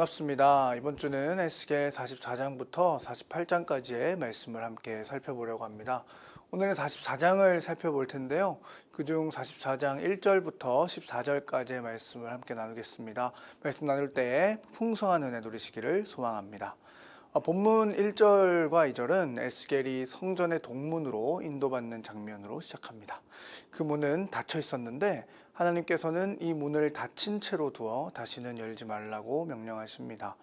반갑습니다. 이번 주는 에스겔 44장부터 48장까지의 말씀을 함께 살펴보려고 합니다. 오늘은 44장을 살펴볼 텐데요. 그중 44장 1절부터 14절까지의 말씀을 함께 나누겠습니다. 말씀 나눌 때에 풍성한 은혜 누리시기를 소망합니다. 아, 본문 1절과 2절은 에스겔이 성전의 동문으로 인도받는 장면으로 시작합니다. 그 문은 닫혀 있었는데 하나님께서는 이 문을 닫힌 채로 두어 다시는 열지 말라고 명령하십니다.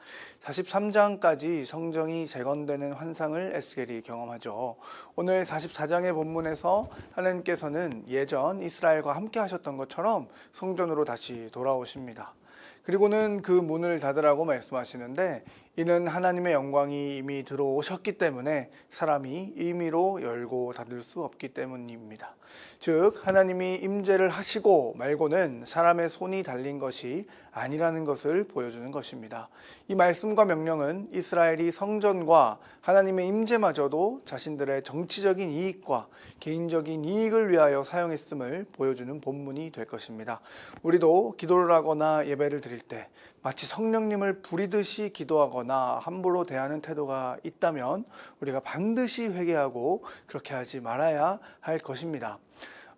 43장까지 성정이 재건되는 환상을 에스겔이 경험하죠. 오늘 44장의 본문에서 하나님께서는 예전 이스라엘과 함께 하셨던 것처럼 성전으로 다시 돌아오십니다. 그리고는 그 문을 닫으라고 말씀하시는데 이는 하나님의 영광이 이미 들어오셨기 때문에 사람이 임의로 열고 닫을 수 없기 때문입니다. 즉 하나님이 임재를 하시고 말 고는 사람의 손이 달린 것이 아니라는 것을 보여주는 것입니다. 이 말씀과 명령은 이스라엘이 성전과 하나님의 임재마저도 자신들의 정치적인 이익과 개인적인 이익을 위하여 사용했음을 보여주는 본문이 될 것입니다. 우리도 기도를 하거나 예배를 드릴 때 마치 성령님을 부리듯이 기도하거나 함부로 대하는 태도가 있다면 우리가 반드시 회개하고 그렇게 하지 말아야 할 것입니다.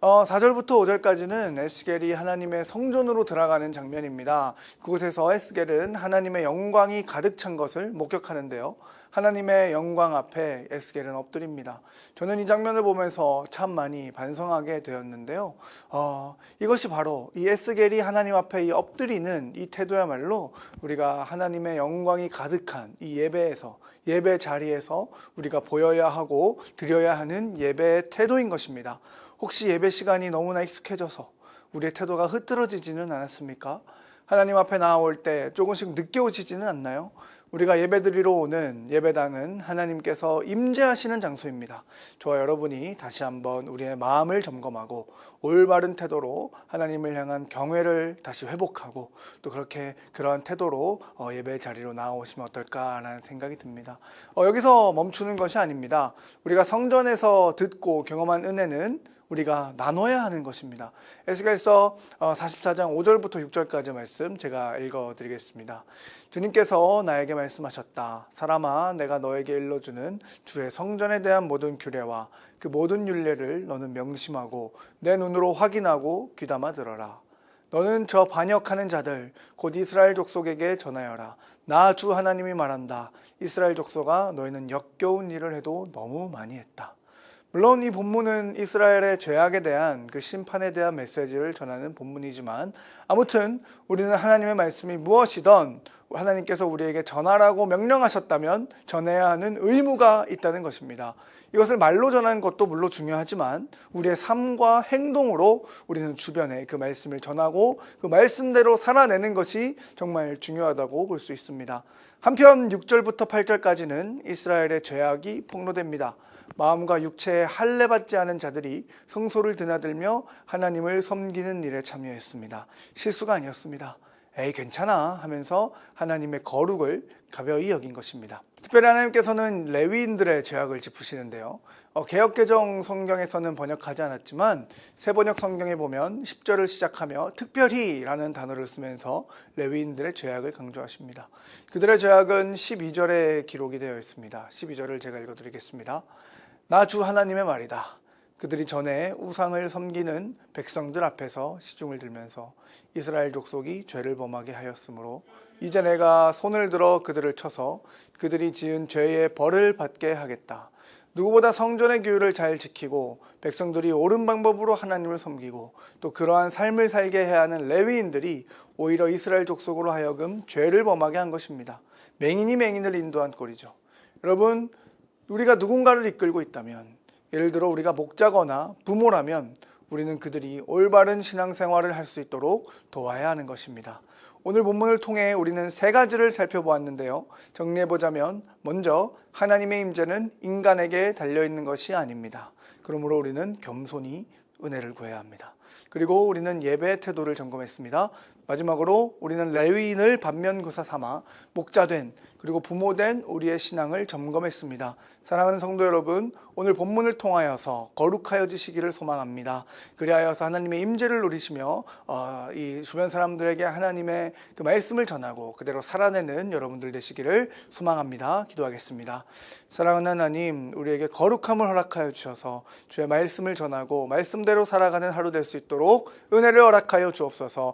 어, 4절부터 5절까지는 에스겔이 하나님의 성전으로 들어가는 장면입니다. 그곳에서 에스겔은 하나님의 영광이 가득 찬 것을 목격하는데요. 하나님의 영광 앞에 에스겔은 엎드립니다. 저는 이 장면을 보면서 참 많이 반성하게 되었는데요. 어, 이것이 바로 이 에스겔이 하나님 앞에 이 엎드리는 이 태도야말로 우리가 하나님의 영광이 가득한 이 예배에서 예배 자리에서 우리가 보여야 하고 드려야 하는 예배의 태도인 것입니다. 혹시 예배 시간이 너무나 익숙해져서 우리의 태도가 흐트러지지는 않았습니까? 하나님 앞에 나올 때 조금씩 늦게 오시지는 않나요? 우리가 예배드리러 오는 예배당은 하나님께서 임재하시는 장소입니다. 저와 여러분이 다시 한번 우리의 마음을 점검하고 올바른 태도로 하나님을 향한 경외를 다시 회복하고 또 그렇게 그러한 태도로 어, 예배 자리로 나오시면 어떨까라는 생각이 듭니다. 어, 여기서 멈추는 것이 아닙니다. 우리가 성전에서 듣고 경험한 은혜는 우리가 나눠야 하는 것입니다. 에스겔서 44장 5절부터 6절까지 말씀 제가 읽어 드리겠습니다. 주님께서 나에게 말씀하셨다. 사람아, 내가 너에게 일러주는 주의 성전에 대한 모든 규례와 그 모든 윤례를 너는 명심하고 내 눈으로 확인하고 귀담아 들어라. 너는 저 반역하는 자들 곧 이스라엘 족속에게 전하여라. 나 주 하나님이 말한다. 이스라엘 족속아 너희는 역겨운 일을 해도 너무 많이 했다. 물론 이 본문은 이스라엘의 죄악에 대한 그 심판에 대한 메시지를 전하는 본문이지만 아무튼 우리는 하나님의 말씀이 무엇이든 하나님께서 우리에게 전하라고 명령하셨다면 전해야 하는 의무가 있다는 것입니다. 이것을 말로 전하는 것도 물론 중요하지만 우리의 삶과 행동으로 우리는 주변에 그 말씀을 전하고 그 말씀대로 살아내는 것이 정말 중요하다고 볼 수 있습니다. 한편 6절부터 8절까지는 이스라엘의 죄악이 폭로됩니다. 마음과 육체에 할례받지 않은 자들이 성소를 드나들며 하나님을 섬기는 일에 참여했습니다. 실수가 아니었습니다. 에이 괜찮아 하면서 하나님의 거룩을 가벼이 여긴 것입니다. 특별히 하나님께서는 레위인들의 죄악을 짚으시는데요. 어, 개혁개정 성경에서는 번역하지 않았지만 새번역 성경에 보면 10절을 시작하며 특별히라는 단어를 쓰면서 레위인들의 죄악을 강조하십니다. 그들의 죄악은 12절에 기록이 되어 있습니다. 12절을 제가 읽어드리겠습니다. 나 주 하나님의 말이다. 그들이 전에 우상을 섬기는 백성들 앞에서 시중을 들면서 이스라엘 족속이 죄를 범하게 하였으므로 이제 내가 손을 들어 그들을 쳐서 그들이 지은 죄의 벌을 받게 하겠다. 누구보다 성전의 규율을 잘 지키고 백성들이 옳은 방법으로 하나님을 섬기고 또 그러한 삶을 살게 해야 하는 레위인들이 오히려 이스라엘 족속으로 하여금 죄를 범하게 한 것입니다. 맹인이 맹인을 인도한 꼴이죠. 여러분 우리가 누군가를 이끌고 있다면 예를 들어 우리가 목자거나 부모라면 우리는 그들이 올바른 신앙생활을 할 수 있도록 도와야 하는 것입니다. 오늘 본문을 통해 우리는 세 가지를 살펴보았는데요. 정리해 보자면 먼저 하나님의 임재는 인간에게 달려 있는 것이 아닙니다. 그러므로 우리는 겸손히 은혜를 구해야 합니다. 그리고 우리는 예배의 태도를 점검했습니다. 마지막으로 우리는 레위인을 반면교사 삼아 목자된 그리고 부모된 우리의 신앙을 점검했습니다. 사랑하는 성도 여러분, 오늘 본문을 통하여서 거룩하여지시기를 소망합니다. 그리하여서 하나님의 임재를 누리시며 어, 이 주변 사람들에게 하나님의 그 말씀을 전하고 그대로 살아내는 여러분들 되시기를 소망합니다. 기도하겠습니다. 사랑하는 하나님, 우리에게 거룩함을 허락하여 주셔서 주의 말씀을 전하고 말씀대로 살아가는 하루 될 수 있도록 은혜를 허락하여 주옵소서.